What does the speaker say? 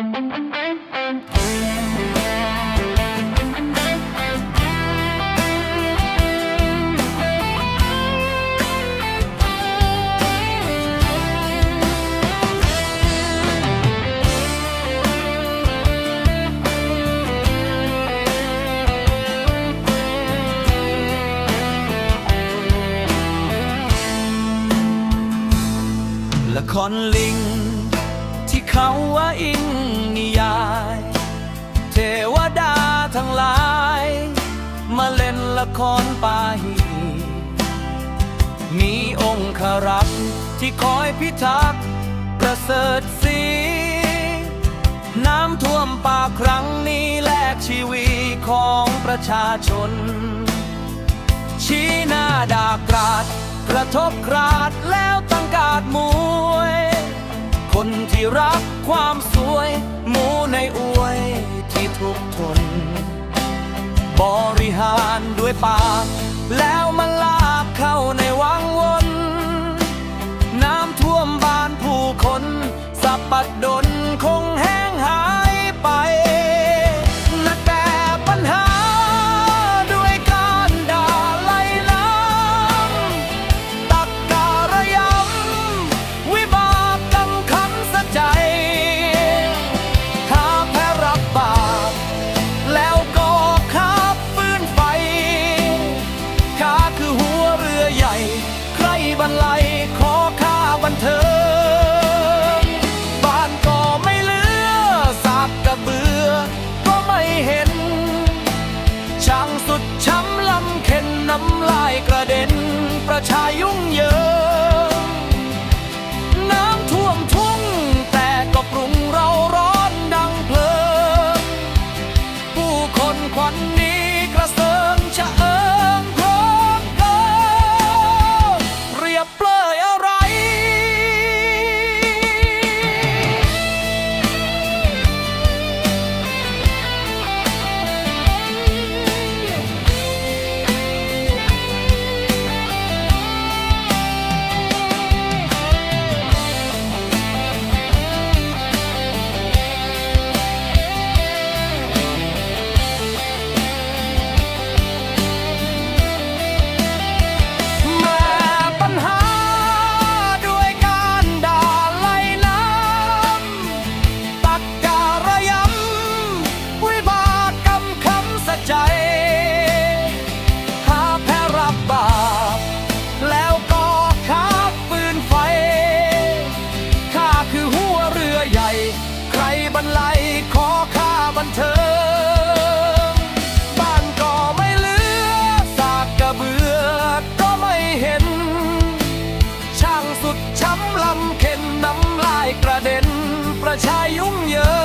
ละครลิงที่เขา ละครไป มีองค์ครักที่คอยพิทักษ์ประเสริฐสี น้ำท่วมป่าครั้งนี้แลกชีวีของประชาชน ชี้หน้าดากราดกระทบกราดแล้วตั้งกาดมวย คนที่รักความสุข บริหารด้วยปาก แล้วมาลากเข้าในวัง 加油 รรลัยขอค่าบันเทิง บ้านก็ไม่เหลือสากกระเบือก็ไม่เห็น ช่างสุดช้ำลำเข็นน้ำลายกระเด็น ประชายุ่งเยิน